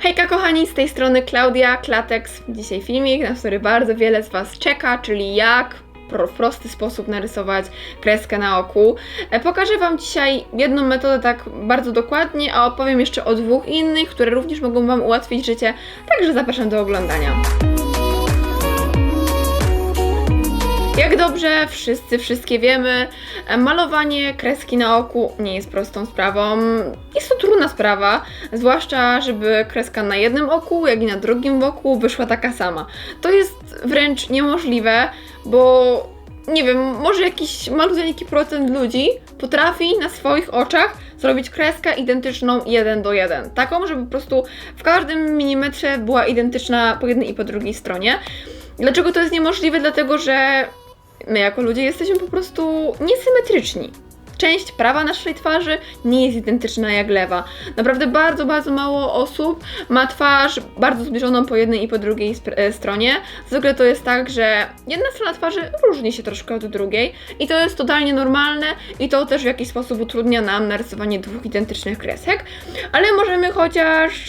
Hejka kochani, z tej strony Klaudia, Klatex. Dzisiaj filmik, na który bardzo wiele z Was czeka, czyli jak w prosty sposób narysować kreskę na oku. E, Pokażę Wam dzisiaj jedną metodę tak bardzo dokładnie, a opowiem jeszcze o dwóch innych, które również mogą Wam ułatwić życie, także zapraszam do oglądania. Jak dobrze wszyscy, wszystkie wiemy, malowanie kreski na oku nie jest prostą sprawą. Jest to trudna sprawa, zwłaszcza żeby kreska na jednym oku, jak i na drugim oku wyszła taka sama. To jest wręcz niemożliwe, bo nie wiem, może jakiś malutki procent ludzi potrafi na swoich oczach zrobić kreskę identyczną jeden do jeden. Taką, żeby po prostu w każdym milimetrze była identyczna po jednej i po drugiej stronie. Dlaczego to jest niemożliwe? Dlatego, że my jako ludzie jesteśmy po prostu niesymetryczni. Część prawa naszej twarzy nie jest identyczna jak lewa. Naprawdę bardzo, bardzo mało osób ma twarz bardzo zbliżoną po jednej i po drugiej e, stronie. Zwykle to jest tak, że jedna strona twarzy różni się troszkę od drugiej i to jest totalnie normalne i to też w jakiś sposób utrudnia nam narysowanie dwóch identycznych kresek, ale możemy chociaż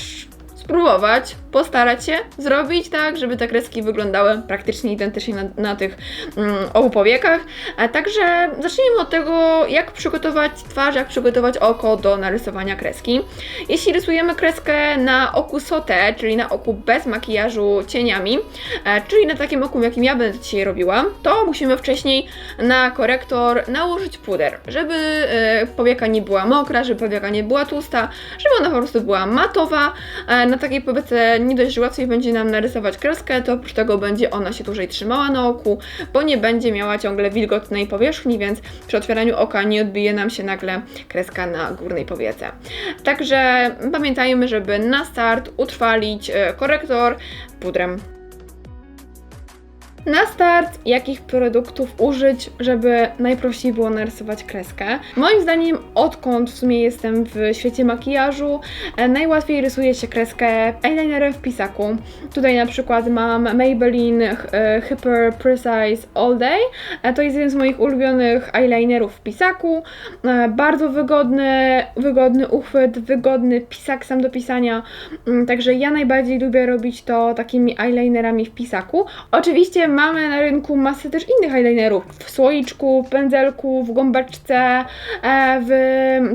spróbować, postarać się zrobić tak, żeby te kreski wyglądały praktycznie identycznie na, na tych mm, obu powiekach. A także zacznijmy od tego, jak przygotować twarz, jak przygotować oko do narysowania kreski. Jeśli rysujemy kreskę na oku sotę, czyli na oku bez makijażu cieniami, e, czyli na takim oku, jakim ja będę dzisiaj robiła, to musimy wcześniej na korektor nałożyć puder, żeby e, powieka nie była mokra, żeby powieka nie była tłusta, żeby ona po prostu była matowa. E, Na takiej powiece nie dość, że łatwiej będzie nam narysować kreskę, to oprócz tego będzie ona się dłużej trzymała na oku, bo nie będzie miała ciągle wilgotnej powierzchni, więc przy otwieraniu oka nie odbije nam się nagle kreska na górnej powiece. Także pamiętajmy, żeby na start utrwalić e, korektor pudrem. Na start, jakich produktów użyć, żeby najprościej było narysować kreskę? Moim zdaniem, odkąd w sumie jestem w świecie makijażu, e, najłatwiej rysuje się kreskę eyelinerem w pisaku. Tutaj na przykład mam Maybelline e, Hyper Precise All Day. E, To jest jeden z moich ulubionych eyelinerów w pisaku. Bardzo wygodny, wygodny uchwyt, wygodny pisak sam do pisania. Mm, Także ja najbardziej lubię robić to takimi eyelinerami w pisaku. Oczywiście mamy na rynku masę też innych eyelinerów. W słoiczku, w pędzelku, w gąbeczce, e, w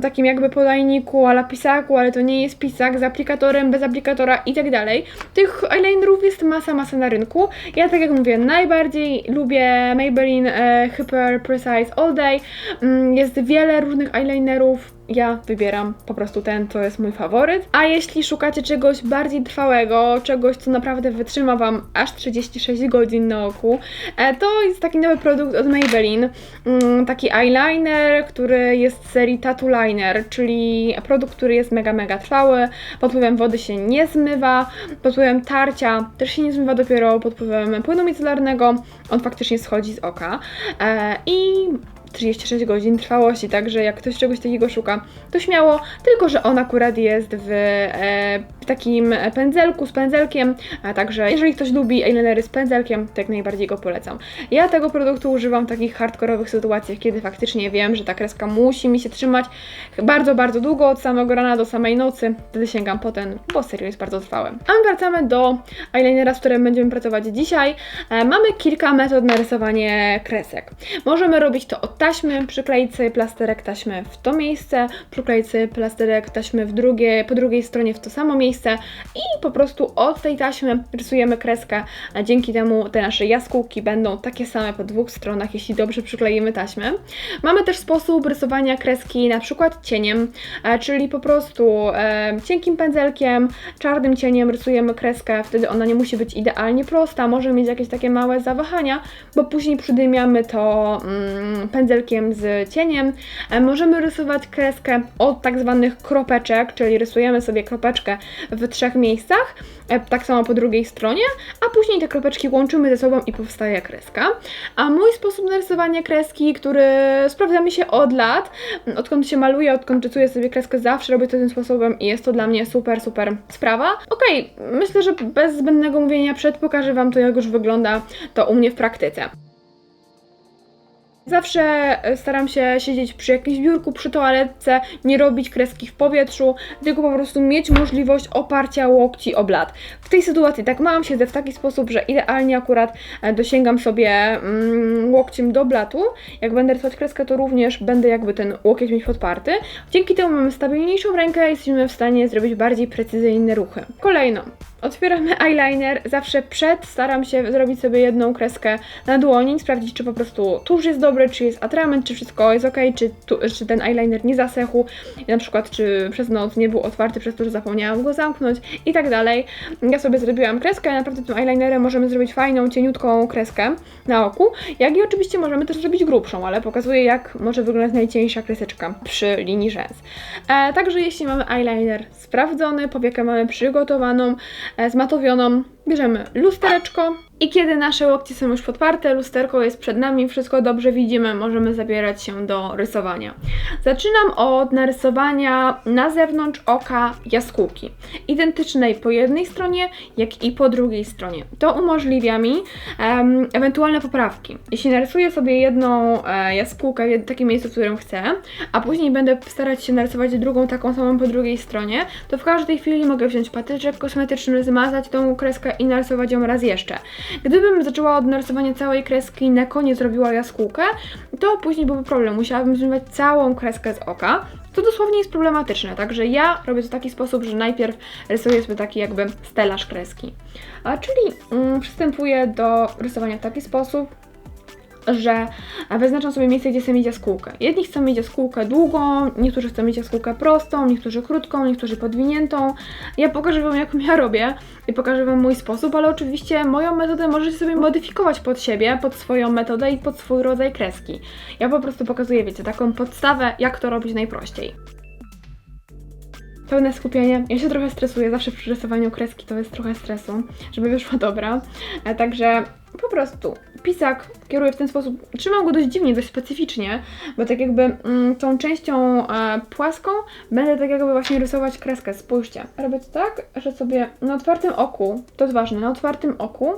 takim jakby podajniku, ala pisaku, ale to nie jest pisak z aplikatorem, bez aplikatora i tak dalej. Tych eyelinerów jest masa, masa na rynku. Ja tak jak mówię, najbardziej lubię Maybelline e, Hyper Precise All Day. Mm, Jest wiele różnych eyelinerów. Ja wybieram po prostu ten, to jest mój faworyt. A jeśli szukacie czegoś bardziej trwałego, czegoś, co naprawdę wytrzyma Wam aż 36 godzin na oku, e, to jest taki nowy produkt od Maybelline. Mm, Taki eyeliner, który jest z serii Tattoo Liner, czyli produkt, który jest mega, mega trwały. Pod wpływem wody się nie zmywa, pod wpływem tarcia też się nie zmywa dopiero pod wpływem płynu micelarnego. On faktycznie schodzi z oka. E, I 36 godzin trwałości, także jak ktoś czegoś takiego szuka, to śmiało, tylko że on akurat jest w e, takim pędzelku z pędzelkiem, a także jeżeli ktoś lubi eyelinery z pędzelkiem, to jak najbardziej go polecam. Ja tego produktu używam w takich hardkorowych sytuacjach, kiedy faktycznie wiem, że ta kreska musi mi się trzymać bardzo, bardzo długo, od samego rana do samej nocy, wtedy sięgam po ten, bo serio jest bardzo trwały. A my wracamy do eyelinera, z którym będziemy pracować dzisiaj. E, mamy kilka metod na rysowanie kresek. Możemy robić to od taśmy, przykleić sobie plasterek taśmy w to miejsce, przykleić sobie plasterek taśmy w drugie, po drugiej stronie w to samo miejsce i po prostu od tej taśmy rysujemy kreskę, a dzięki temu te nasze jaskółki będą takie same po dwóch stronach, jeśli dobrze przykleimy taśmę. Mamy też sposób rysowania kreski na przykład cieniem, e, czyli po prostu e, cienkim pędzelkiem, czarnym cieniem rysujemy kreskę, wtedy ona nie musi być idealnie prosta, może mieć jakieś takie małe zawahania, bo później przydymiamy to mm, pędzelkiem z cieniem. E, możemy rysować kreskę od tak zwanych kropeczek, czyli rysujemy sobie kropeczkę w trzech miejscach, e, tak samo po drugiej stronie, a później te kropeczki łączymy ze sobą i powstaje kreska. A mój sposób narysowania kreski, który sprawdza mi się od lat, odkąd się maluję, odkąd rysuję sobie kreskę, zawsze robię to tym sposobem i jest to dla mnie super, super sprawa. Okej, myślę, że bez zbędnego mówienia przed pokażę Wam to, jak już wygląda to u mnie w praktyce. Zawsze e, staram się siedzieć przy jakimś biurku, przy toaletce, nie robić kreski w powietrzu, tylko po prostu mieć możliwość oparcia łokci o blat. W tej sytuacji tak mam, siedzę w taki sposób, że idealnie akurat e, dosięgam sobie mm, łokciem do blatu. Jak będę rysować kreskę, to również będę jakby ten łokieć mieć podparty. Dzięki temu mamy stabilniejszą rękę i jesteśmy w stanie zrobić bardziej precyzyjne ruchy. Kolejno, Otwieramy eyeliner. Zawsze przed staram się zrobić sobie jedną kreskę na dłoni, sprawdzić, czy po prostu tusz jest dobry, czy jest atrament, czy wszystko jest ok, czy, tu, czy ten eyeliner nie zasechł, na przykład, czy przez noc nie był otwarty, przez to, że zapomniałam go zamknąć i tak dalej. Ja sobie zrobiłam kreskę, naprawdę tym eyelinerem możemy zrobić fajną, cieniutką kreskę na oku, jak i oczywiście możemy też zrobić grubszą, ale pokazuję, jak może wyglądać najcieńsza kreseczka przy linii rzęs. E, także jeśli mamy eyeliner sprawdzony, powiekę mamy przygotowaną, zmatowioną, bierzemy lustereczko i kiedy nasze łokcie są już podparte, lusterko jest przed nami, wszystko dobrze widzimy, możemy zabierać się do rysowania. Zaczynam od narysowania na zewnątrz oka jaskółki, identycznej po jednej stronie, jak i po drugiej stronie. To umożliwia mi em, ewentualne poprawki. Jeśli narysuję sobie jedną e, jaskółkę w takim miejscu, w którym chcę, a później będę starać się narysować drugą taką samą po drugiej stronie, to w każdej chwili mogę wziąć patyczek kosmetyczny, zmazać tą kreskę i narysować ją raz jeszcze. Gdybym zaczęła od narysowania całej kreski i na koniec robiła jaskółkę, to później byłby problem. Musiałabym zmywać całą kreskę z oka. To dosłownie jest problematyczne, także ja robię to w taki sposób, że najpierw rysuję sobie taki jakby stelaż kreski. A, czyli mm, przystępuję do rysowania w taki sposób, że wyznaczam sobie miejsce, gdzie chcę mieć jaskółkę. Jedni chcą mieć jaskółkę długą, niektórzy chcą mieć jaskółkę prostą, niektórzy krótką, niektórzy podwiniętą. Ja pokażę Wam, jaką ja robię i pokażę Wam mój sposób, ale oczywiście moją metodę możecie sobie modyfikować pod siebie, pod swoją metodę i pod swój rodzaj kreski. Ja po prostu pokazuję, wiecie, taką podstawę, jak to robić najprościej. Pełne skupienie. Ja się trochę stresuję, zawsze przy rysowaniu kreski to jest trochę stresu, żeby wyszła dobra. E, Także po prostu pisak kieruję w ten sposób. Trzymam go dość dziwnie, dość specyficznie, bo tak jakby mm, tą częścią e, płaską będę tak jakby właśnie rysować kreskę. Spójrzcie. Robię to tak, że sobie na otwartym oku, to jest ważne, na otwartym oku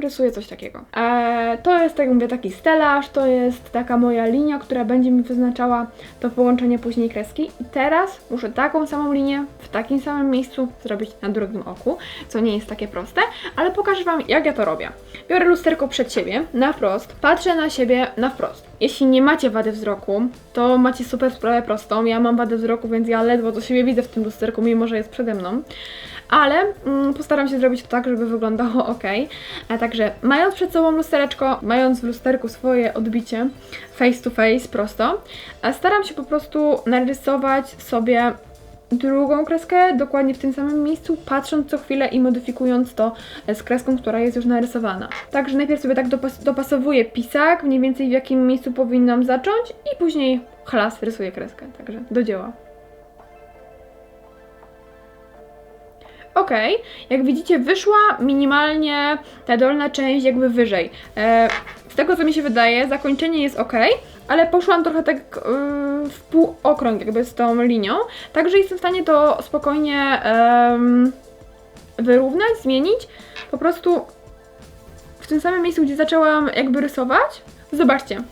rysuję coś takiego. E, to jest, tak jak mówię, taki stelaż, to jest taka moja linia, która będzie mi wyznaczała to połączenie później kreski. I teraz muszę taką samą linię w takim samym miejscu zrobić na drugim oku, co nie jest takie proste, ale pokażę Wam, jak ja to robię. Biorę lusterko przed siebie, na wprost, patrzę na siebie na wprost. Jeśli nie macie wady wzroku, to macie super sprawę prostą. Ja mam wadę wzroku, więc ja ledwo do siebie widzę w tym lusterku, mimo że jest przede mną ale mm, postaram się zrobić to tak, żeby wyglądało ok. A także mając przed sobą lustereczko, mając w lusterku swoje odbicie face to face prosto, a staram się po prostu narysować sobie drugą kreskę dokładnie w tym samym miejscu, patrząc co chwilę i modyfikując to z kreską, która jest już narysowana. Także najpierw sobie tak dopas dopasowuję pisak, mniej więcej w jakim miejscu powinnam zacząć i później chlas rysuję kreskę. Także do dzieła. Ok, jak widzicie, wyszła minimalnie ta dolna część jakby wyżej. E, z tego co mi się wydaje, zakończenie jest ok, ale poszłam trochę tak yy, w półokrąg jakby z tą linią, także jestem w stanie to spokojnie wyrównać, zmienić. Po prostu w tym samym miejscu, gdzie zaczęłam jakby rysować, zobaczcie,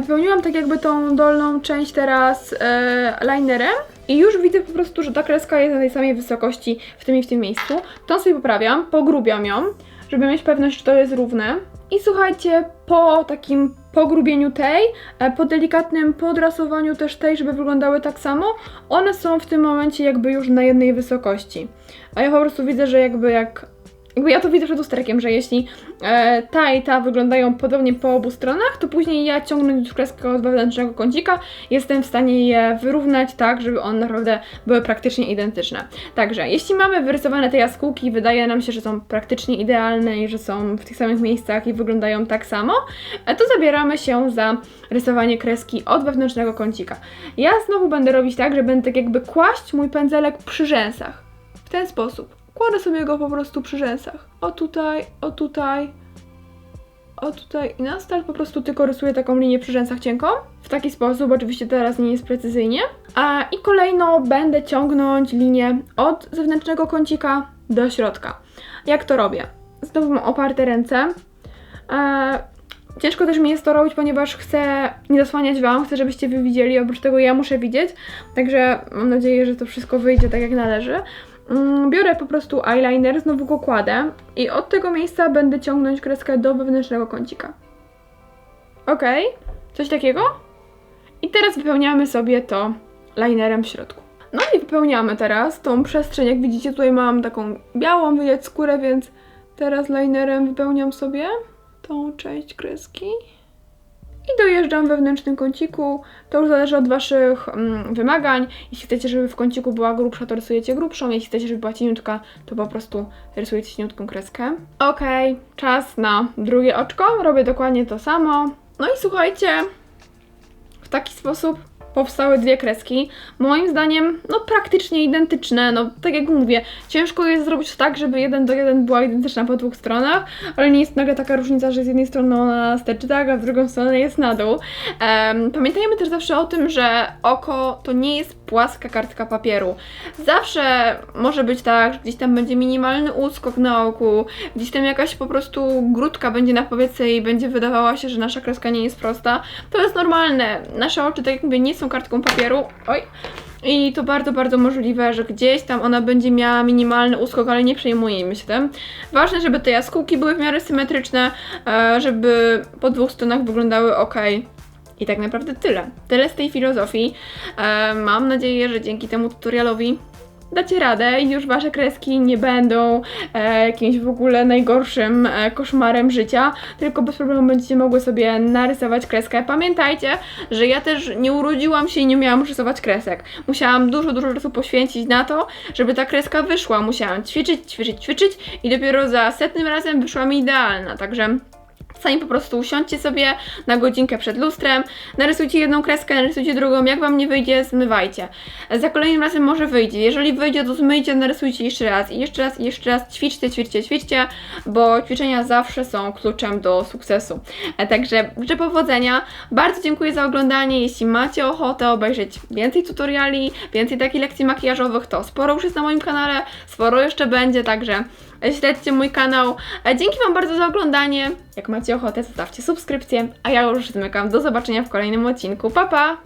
wypełniłam tak jakby tą dolną część teraz e, linerem i już widzę po prostu, że ta kreska jest na tej samej wysokości w tym i w tym miejscu. To sobie poprawiam, pogrubiam ją, żeby mieć pewność, że to jest równe. I słuchajcie, po takim pogrubieniu tej, e, po delikatnym podrasowaniu też tej, żeby wyglądały tak samo, one są w tym momencie jakby już na jednej wysokości. A ja po prostu widzę, że jakby jak jakby ja to widzę przed lusterkiem, że jeśli e, ta i ta wyglądają podobnie po obu stronach, to później ja ciągnąc kreskę od wewnętrznego kącika, jestem w stanie je wyrównać tak, żeby one naprawdę były praktycznie identyczne. Także, jeśli mamy wyrysowane te jaskółki, wydaje nam się, że są praktycznie idealne i że są w tych samych miejscach i wyglądają tak samo, e, to zabieramy się za rysowanie kreski od wewnętrznego kącika. Ja znowu będę robić tak, że będę tak jakby kłaść mój pędzelek przy rzęsach. W ten sposób. Kładę sobie go po prostu przy rzęsach. O tutaj, o tutaj, o tutaj i na start po prostu tylko rysuję taką linię przy rzęsach cienką. W taki sposób, oczywiście teraz nie jest precyzyjnie. A, I kolejno będę ciągnąć linię od zewnętrznego kącika do środka. Jak to robię? Znowu mam oparte ręce. E, ciężko też mi jest to robić, ponieważ chcę nie zasłaniać Wam, chcę, żebyście Wy widzieli, oprócz tego ja muszę widzieć, także mam nadzieję, że to wszystko wyjdzie tak jak należy. Mm, Biorę po prostu eyeliner, znowu go kładę i od tego miejsca będę ciągnąć kreskę do wewnętrznego kącika. Ok, coś takiego. I teraz wypełniamy sobie to linerem w środku. No i wypełniamy teraz tą przestrzeń. Jak widzicie, tutaj mam taką białą, widać skórę, więc teraz linerem wypełniam sobie tą część kreski. I dojeżdżam wewnętrznym kąciku. To już zależy od Waszych mm, wymagań. Jeśli chcecie, żeby w kąciku była grubsza, to rysujecie grubszą. Jeśli chcecie, żeby była cieniutka, to po prostu rysujecie cieniutką kreskę. Ok, czas na drugie oczko. Robię dokładnie to samo. No i słuchajcie, w taki sposób powstały dwie kreski. Moim zdaniem, no praktycznie identyczne. No tak jak mówię, ciężko jest zrobić tak, żeby jeden do jeden była identyczna po dwóch stronach, ale nie jest nagle taka różnica, że z jednej strony ona sterczy tak, a z drugą stronę jest na dół. Em, pamiętajmy też zawsze o tym, że oko to nie jest płaska kartka papieru. Zawsze może być tak, że gdzieś tam będzie minimalny uskok na oku, gdzieś tam jakaś po prostu grudka będzie na powiece i będzie wydawała się, że nasza kreska nie jest prosta. To jest normalne. Nasze oczy, tak jak mówię, nie są kartką papieru. Oj. I to bardzo, bardzo możliwe, że gdzieś tam ona będzie miała minimalny uskok, ale nie przejmujemy się tym. Ważne, żeby te jaskółki były w miarę symetryczne, e, żeby po dwóch stronach wyglądały ok. I tak naprawdę tyle. Tyle z tej filozofii. E, mam nadzieję, że dzięki temu tutorialowi dacie radę i już wasze kreski nie będą e, jakimś w ogóle najgorszym e, koszmarem życia, tylko bez problemu będziecie mogły sobie narysować kreskę. Pamiętajcie, że ja też nie urodziłam się i nie miałam rysować kresek. Musiałam dużo, dużo czasu poświęcić na to, żeby ta kreska wyszła. Musiałam ćwiczyć, ćwiczyć, ćwiczyć i dopiero za setnym razem wyszła mi idealna. Także Sami po prostu usiądźcie sobie na godzinkę przed lustrem, narysujcie jedną kreskę, narysujcie drugą, jak Wam nie wyjdzie, zmywajcie. Za kolejnym razem może wyjdzie, jeżeli wyjdzie, to zmyjcie, narysujcie jeszcze raz i jeszcze raz i jeszcze raz, ćwiczcie, ćwiczcie, ćwiczcie, bo ćwiczenia zawsze są kluczem do sukcesu. E, Także życzę powodzenia, bardzo dziękuję za oglądanie, jeśli macie ochotę obejrzeć więcej tutoriali, więcej takich lekcji makijażowych, to sporo już jest na moim kanale, sporo jeszcze będzie, także śledźcie mój kanał. Dzięki Wam bardzo za oglądanie. Jak macie ochotę, zostawcie subskrypcję, a ja już zmykam. Do zobaczenia w kolejnym odcinku. Pa, pa!